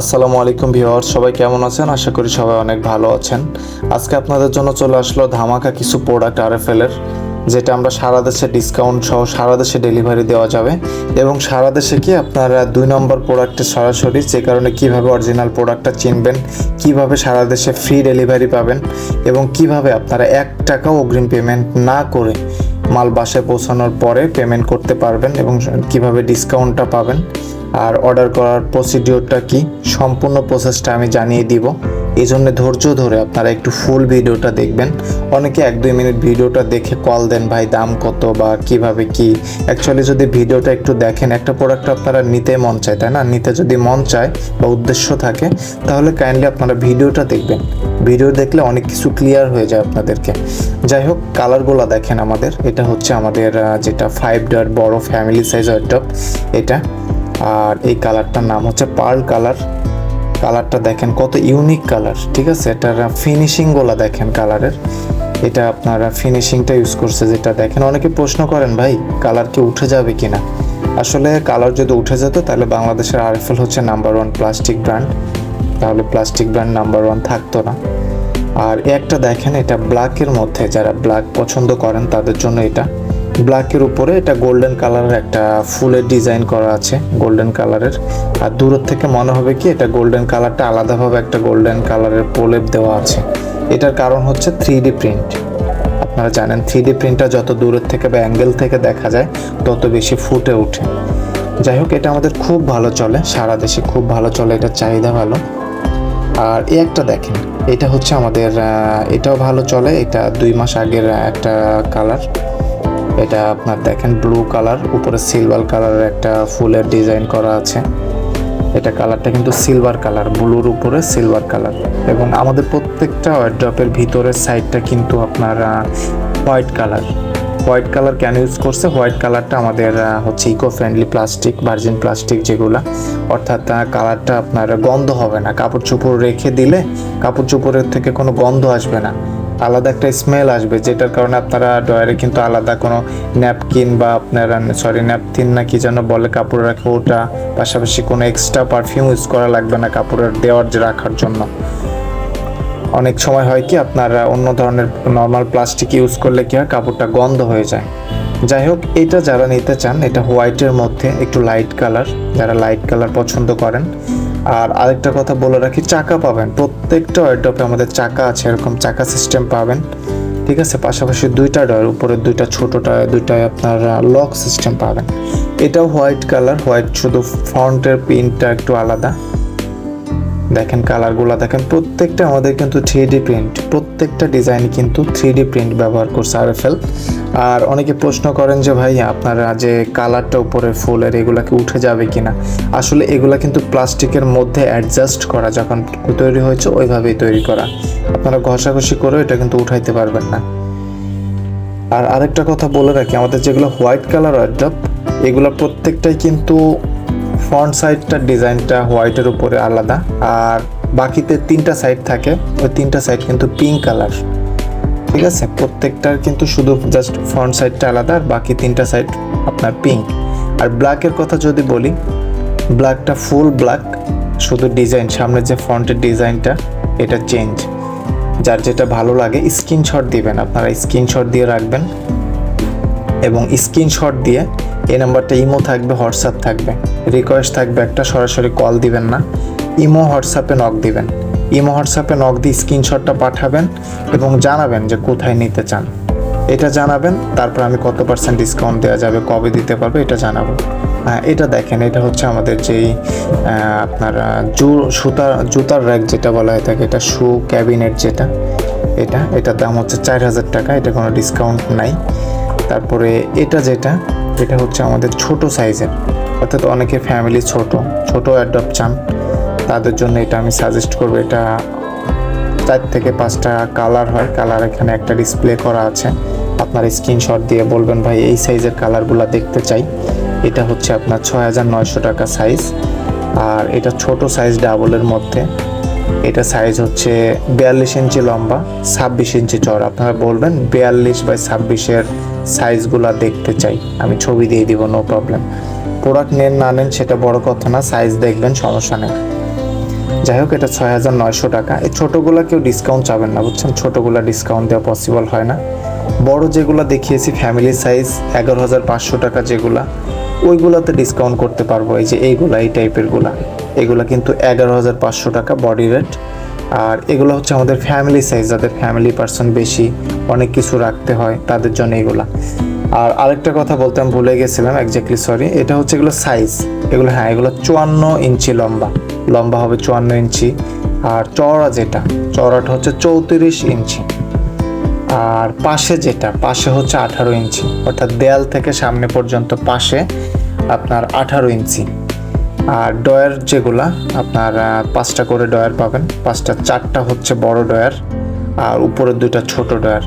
আসসালামু আলাইকুম ভিওয়ার সবাই কেমন আছেন? আশা করি সবাই অনেক ভালো আছেন। আজকে আপনাদের জন্য চলে আসলো ধামাকা কিছু প্রোডাক্ট আর এর, যেটা আমরা সারা দেশে ডিসকাউন্ট সহ সারা দেশে ডেলিভারি দেওয়া যাবে। এবং সারা দেশে কি আপনারা দুই নম্বর প্রোডাক্টে সরাসরি যে কারণে কীভাবে অরিজিনাল প্রোডাক্টটা চিনবেন, কীভাবে সারা দেশে ফ্রি ডেলিভারি পাবেন, এবং কীভাবে আপনারা এক টাকাও অগ্রিম পেমেন্ট না করে মাল বাসায় পৌঁছানোর পরে পেমেন্ট করতে পারবেন এবং কীভাবে ডিসকাউন্টটা পাবেন আর অর্ডার করার প্রসিডিওরটা কি? সম্পূর্ণ প্রসেসটা আমি জানিয়ে দিব। এই জন্য ধৈর্য ধরে আপনারা একটু ফুল ভিডিওটা দেখবেন। অনেকে এক দুই মিনিট ভিডিওটা দেখে কল দেন, ভাই, দাম কত বা কীভাবে কি? অ্যাকচুয়ালি যদি ভিডিওটা একটু দেখেন, একটা প্রোডাক্ট আপনারা নিতে মন চায়, তাই না? নিতে যদি মন চায় বা উদ্দেশ্য থাকে, তাহলে কাইন্ডলি আপনারা ভিডিওটা দেখবেন। ভিডিও দেখলে অনেক কিছু ক্লিয়ার হয়ে যায় আপনাদেরকে। যাই হোক কালারগুলো দেখেন আমাদের। এটা হচ্ছে আমাদের যেটা ফাইভ ডার বড় ফ্যামিলি সাইজ ওয়ারড্রপ এটা আর এই কালারটার নাম হচ্ছে পার্ল কালার। কালারটা দেখেন কত ইউনিক কালার, ঠিক আছে? এটার ফিনিশিংগুলো দেখেন কালারের। এটা আপনারা ফিনিশিংটা ইউজ করছে যেটা দেখেন। অনেকে প্রশ্ন করেন, ভাই, কালার কি উঠে যাবে কি না আসলে কালার যদি উঠে যেত, তাহলে বাংলাদেশের আরএফএল হচ্ছে নাম্বার ওয়ান প্লাস্টিক ব্র্যান্ড তাহলে প্লাস্টিক ব্র্যান্ড নাম্বার ওয়ান থাকতো না। আর একটা দেখেন, এটা ব্ল্যাকের মধ্যে, যারা ব্ল্যাক পছন্দ করেন, তাদের জন্য এটা। ব্ল্যাকের উপরে এটা গোল্ডেন কালারের একটা ফুলের ডিজাইন করা আছে গোল্ডেন কালারের আর দূরের থেকে মনে হবে কি, এটা গোল্ডেন কালারটা আলাদাভাবে একটা গোল্ডেন কালারের প্রলেপ দেওয়া আছে। এটার কারণ হচ্ছে থ্রি ডি প্রিন্ট আপনারা জানেন থ্রি ডি প্রিন্টটা যত দূরের থেকে বা অ্যাঙ্গেল থেকে দেখা যায়, তত বেশি ফুটে ওঠে। যাই হোক, এটা আমাদের খুব ভালো চলে, সারা দেশে খুব ভালো চলে, এটার চাহিদা ভালো। আর এই একটা দেখেন, এটা হচ্ছে আমাদের এটাও ভালো চলে, এটা দুই মাস আগের একটা কালার এটা আপনার দেখেন ব্লু কালার উপরে সিলভার কালারের একটা ফুলের ডিজাইন করা আছে। এটা কালারটা কিন্তু সিলভার কালার ব্লুর উপরে সিলভার কালার এবং আমাদের প্রত্যেকটা ওয়ার্ড্রপের ভিতরের সাইডটা কিন্তু আপনার হোয়াইট কালার হোয়াইট কালার কেন ইউজ করছে? হোয়াইট কালারটা আমাদের হচ্ছে eco friendly plastic virgin plastic যেগুলা। অর্থাৎ কালারটা আপনার গন্ধ হবে না। কাপড় চোপড় রেখে দিলে কাপড় চোপড়ের থেকে কোনো গন্ধ আসবে না। আলাদা একটা স্মেল আসবে, যেটার কারণে আপনারা ডয়ারে কিন্তু আলাদা কোনো ন্যাপকিন বা আপনার সরি ন্যাপথিন না কি যেন বলে কাপড় রাখে ওটা। পাশাপাশি কোনো এক্সট্রা পারফিউম ইউজ করা লাগবে না কাপড়ের দেওয়ার রাখার জন্য। অনেক সময় হয় কি আপনারা অন্য ধরনের নর্মাল প্লাস্টিক ইউজ করলে কি হয় কাপড়টা গন্ধ হয়ে যায়। যাই হোক, এটা যারা নিতে চান, এটা হোয়াইটের মধ্যে একটু লাইট কালার যারা লাইট কালার পছন্দ করেন আর আরেকটা কথা বলে রাখি, চাকা পাবেন। প্রত্যেকটা ওয়ার্ড্রপে আমাদের চাকা আছে, এরকম চাকা সিস্টেম পাবেন। ঠিক আছে? পাশাপাশি দুইটা ডয়ের উপরে দুইটা ছোটোটা দুইটায় আপনার লক সিস্টেম পাবেন। এটাও হোয়াইট কালার হোয়াইট শুধু ফ্রন্টের প্রিন্টটা একটু আলাদা। দেখেন কালারগুলো দেখেন প্রত্যেকটা আমাদের কিন্তু থ্রি ডি প্রিন্ট প্রত্যেকটা ডিজাইন কিন্তু থ্রি ডি প্রিন্ট ব্যবহার করছে আর আর অনেকে প্রশ্ন করেন যে ভাই আপনারা যে কালারটা উপরে ফুলের, এগুলা কি উঠে যাবে কি না আসলে এগুলা কিন্তু প্লাস্টিকের মধ্যে অ্যাডজাস্ট করা, যখন তৈরি হয়েছে ওইভাবেই তৈরি করা। আপনারা ঘষাঘষি করে এটা কিন্তু উঠাইতে পারবেন না। আর আরেকটা কথা বলে রাখি, আমাদের যেগুলো হোয়াইট কালার ওয়ার্ড্রপ এগুলো প্রত্যেকটাই কিন্তু ফ্রন্ট সাইডটার ডিজাইনটা হোয়াইটের উপরে আলাদা। আর বাকিতে তিনটা সাইড থাকে, ওই তিনটা সাইড কিন্তু পিঙ্ক কালার ঠিক আছে? প্রত্যেকটার কিন্তু শুধু জাস্ট ফ্রন্ট সাইডটা আলাদা আর বাকি তিনটা সাইড আপনার পিঙ্ক আর ব্ল্যাকের কথা যদি বলি ব্ল্যাকটা ফুল ব্ল্যাক শুধু ডিজাইন সামনের যে ফ্রন্টের ডিজাইনটা এটা চেঞ্জ যার যেটা ভালো লাগে স্ক্রিনশট দিবেন, আপনারা স্ক্রিনশট দিয়ে রাখবেন। এবং স্ক্রিনশট দিয়ে এই নাম্বারটা ইমো থাকবে হোয়াটসঅ্যাপ থাকবে। রিকোয়েস্ট থাকবে একটা, সরাসরি কল দিবেন না। ইমো হোয়াটসঅ্যাপে নক দিবেন। ইমো হোয়াটসঅ্যাপে নক দিয়ে স্ক্রিনশটটা পাঠাবেন এবং জানাবেন যে কোথায় নিতে চান। এটা জানাবেন, তারপর আমি কত পার্সেন্ট ডিসকাউন্ট দেওয়া যাবে, কবে দিতে পারব, এটা জানাব। হ্যাঁ এটা দেখেন, এটা হচ্ছে আমাদের যেই আপনার জু, সুতার, জুতার র্যাক যেটা বলা হয় থাকে এটা শু ক্যাবিনেট যেটা, এটা, এটার দাম হচ্ছে চার হাজার টাকা, এটা কোনো ডিসকাউন্ট নাই। তারপরে এটা যেটা, এটা হচ্ছে আমাদের ছোট সাইজের অর্থাৎ অনেকে ফ্যামিলি ছোট ছোট অ্যাডপ্ট চান। তাদের জন্য এটা আমি সাজেস্ট করব। এটা চার থেকে পাঁচটা কালার হয়। কালার এখানে একটা ডিসপ্লে করা আছে। আপনার স্ক্রিনশট দিয়ে বলবেন, ভাই, এই সাইজের কালারগুলো দেখতে চাই। এটা হচ্ছে আপনার ছয় হাজার নয়শো টাকা সাইজ আর এটা ছোট সাইজ ডাবলের মধ্যে। এটা সাইজ হচ্ছে বিয়াল্লিশ ইঞ্চি লম্বা, ছাব্বিশ ইঞ্চি চড় আপনারা বলবেন, বিয়াল্লিশ বাই ছাব্বিশের সাইজগুলো দেখতে চাই। আমি ছবি দিয়ে দিব নো প্রবলেম প্রোডাক্ট নেন না নেন, সেটা বড় কথা না। সাইজ দেখবেন, সমস্যা নেই। যাই হোক, এটা ছয় হাজার নয়শো টাকা। এই ছোটোগুলো কেউ ডিসকাউন্ট চাবেন না, বুঝছেন? ছোটোগুলো ডিসকাউন্ট দেওয়া পসিবল হয় না। বড় যেগুলো দেখিয়েছি ফ্যামিলি সাইজ এগারো হাজার পাঁচশো টাকা যেগুলা, ওইগুলোতে ডিসকাউন্ট করতে পারব। এই যে এইগুলা, এই টাইপেরগুলা। এগুলা কিন্তু এগারো হাজার পাঁচশো টাকা বডি রেট আর এগুলো হচ্ছে আমাদের ফ্যামিলি সাইজ যাদের ফ্যামিলি পার্সন বেশি, অনেক কিছু রাখতে হয়, তাদের জন্য এগুলা। আর আরেকটা কথা বলতে আমি ভুলে গেছিলাম একজাক্টলি সরি এটা হচ্ছে এগুলো সাইজ এগুলো হ্যাঁ এগুলো চুয়ান্ন ইঞ্চি লম্বা লম্বা হবে চুয়ান্ন ইঞ্চি, আর চওড়া যেটা, চওড়াটা হচ্ছে চৌত্রিশ ইঞ্চি, আর পাশে যেটা, পাশে হচ্ছে আঠারো ইঞ্চি, অর্থাৎ দেয়াল থেকে সামনে পর্যন্ত পাশে আপনার আঠারো ইঞ্চি, আর ডয়ার যেগুলা, আপনার পাঁচটা করে ডয়ার পাবেন, পাঁচটা, চারটা হচ্ছে বড় ডয়ার আর উপরের দুইটা ছোট ডয়ার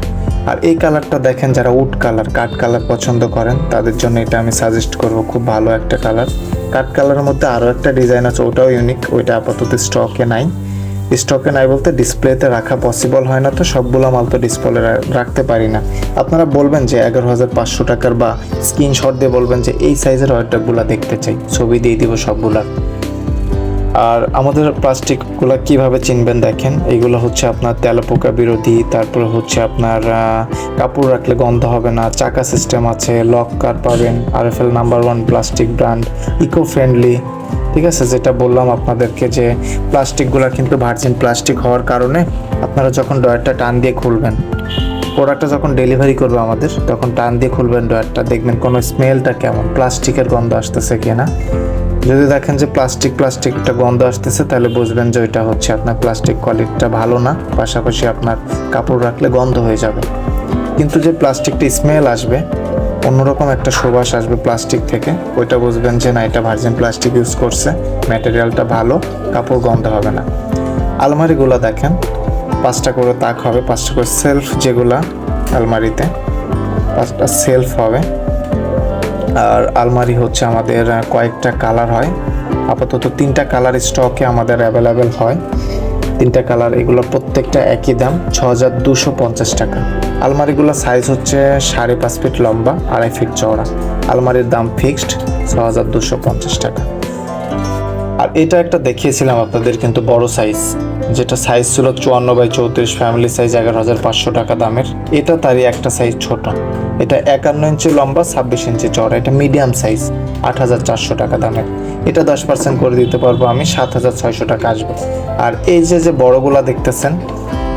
আর এই কালারটা দেখেন যারা উড কালার, কাঠ কালার পছন্দ করেন, তাদের জন্য এটা আমি সাজেস্ট করব। খুব ভালো একটা কালার। কাঠ কালারের মধ্যে আরও একটা ডিজাইন আছে, ওটাও ইউনিক ওইটা আপাতত স্টকে নাই। স্টকে নাই বলতে ডিসপ্লেতে রাখা পসিবল হয় না তো, সবগুলো মাল তো ডিসপ্লে রাখতে পারি না। আপনারা বলবেন যে এগারো হাজার পাঁচশো টাকার বা স্ক্রিনশট দিয়ে বলবেন যে এই সাইজের ওয়ারটাগুলো দেখতে চাই, ছবি দিয়ে দিব সবগুলার আর আমাদের প্লাস্টিকগুলো কীভাবে চিনবেন দেখেন? এইগুলো হচ্ছে আপনার তেলাপোকা বিরোধী, তারপরে হচ্ছে আপনার কাপড় রাখলে গন্ধ হবে না, চাকা সিস্টেম আছে লক কার পাবেন R F L number one plastic brand eco friendly ঠিক আছে? যেটা বললাম আপনাদেরকে যে প্লাস্টিকগুলো কিন্তু ভার্জিন প্লাস্টিক হওয়ার কারণে আপনারা যখন ডয়ারটা টান দিয়ে খুলবেন প্রোডাক্টটা যখন ডেলিভারি করবে আমাদের, তখন টান দিয়ে খুলবেন ডয়ারটা দেখবেন কোনো স্মেলটা কেমন প্লাস্টিকের গন্ধ আসতেছে কিনা। যদি দেখেন যে প্লাস্টিক প্লাস্টিকটা গন্ধ আসতেছে, তাহলে বুঝবেন যে ওইটা হচ্ছে আপনার প্লাস্টিক কোয়ালিটিটা ভালো না। পাশাপাশি আপনার কাপড় রাখলে গন্ধ হয়ে যাবে। কিন্তু যে প্লাস্টিকটা স্মেল আসবে, অন্যরকম একটা সুবাস আসবে প্লাস্টিক থেকে। ওইটা বুঝবেন যে না, এটা ভার্জিন প্লাস্টিক ইউজ করছে। ম্যাটেরিয়ালটা ভালো, কাপড় গন্ধ হবে না। আলমারিগুলো দেখেন, পাঁচটা করে তাক হবে, পাঁচটা করে সেলফ যেগুলা আলমারিতে, পাঁচটা সেলফ হবে। আর আলমারি হচ্ছে আমাদের কয়েকটা কালার হয়। আপাতত তিনটা কালার স্টকে আমাদের অ্যাভেলেবেল হয়। তিনটা কালার এগুলো প্রত্যেকটা একই দাম ছ হাজার দুশো পঞ্চাশ টাকা। আলমারিগুলোর সাইজ হচ্ছে সাড়ে পাঁচ ফিট লম্বা, আড়াই ফিট চওড়া। আলমারির দাম ফিক্সড ছ হাজার দুশো পঞ্চাশ টাকা। আর এটা একটা দেখিয়েছিলাম আপনাদের কিন্তু বড় সাইজ যেটা সাইজ ছিল চুয়ান্ন বাই চৌত্রিশ ফ্যামিলি সাইজ এগারো হাজার পাঁচশো টাকা দামের। এটা তারই একটা সাইজ ছোট। এটা একান্ন ইঞ্চি লম্বা, ছাব্বিশ ইঞ্চি চড়া এটা মিডিয়াম সাইজ আট হাজার চারশো টাকা দামের। এটা দশ পার্সেন্ট করে দিতে পারব আমি, সাত হাজার ছয়শো টাকা আসব। আর এই যে যে বড়গুলা দেখতেছেন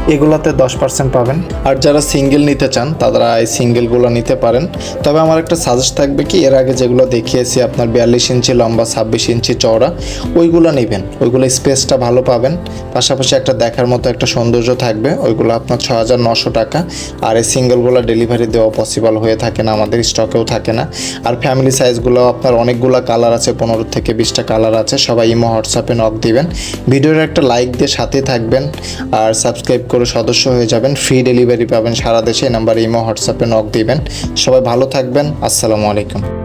এগুলাতে দশ পার্সেন্ট পাবেন। আর যারা সিঙ্গেল নিতে চান, তারা এই সিঙ্গেলগুলো নিতে পারেন। তবে আমার একটা সাজেস্ট থাকবে কি, এর আগে যেগুলো দেখিয়েছি, আপনার বিয়াল্লিশ ইঞ্চি লম্বা, ছাব্বিশ ইঞ্চি চওড়া, ওইগুলো নেবেন। ওইগুলো স্পেসটা ভালো পাবেন। পাশাপাশি একটা দেখার মতো একটা সৌন্দর্য থাকবে। ওইগুলো আপনার ছ হাজার নশো টাকা। আর এই সিঙ্গেলগুলো ডেলিভারি দেওয়া পসিবল হয়ে থাকে না, আমাদের স্টকেও থাকে না। আর ফ্যামিলি সাইজগুলো আপনার অনেকগুলো কালার আছে, পনেরো থেকে বিশটা কালার আছে। সবাই ইমো, হোয়াটসঅ্যাপে নক দিবেন। ভিডিওর একটা লাইক দিয়ে সাথে থাকবেন। আর সাবস্ক্রাইব করে সদস্য হয়ে যাবেন। ফ্রি ডেলিভারি পাবেন সারা দেশে। নাম্বার ইমো হোয়াটসঅ্যাপে নক দিবেন। সবাই ভালো থাকবেন। আসসালামু আলাইকুম।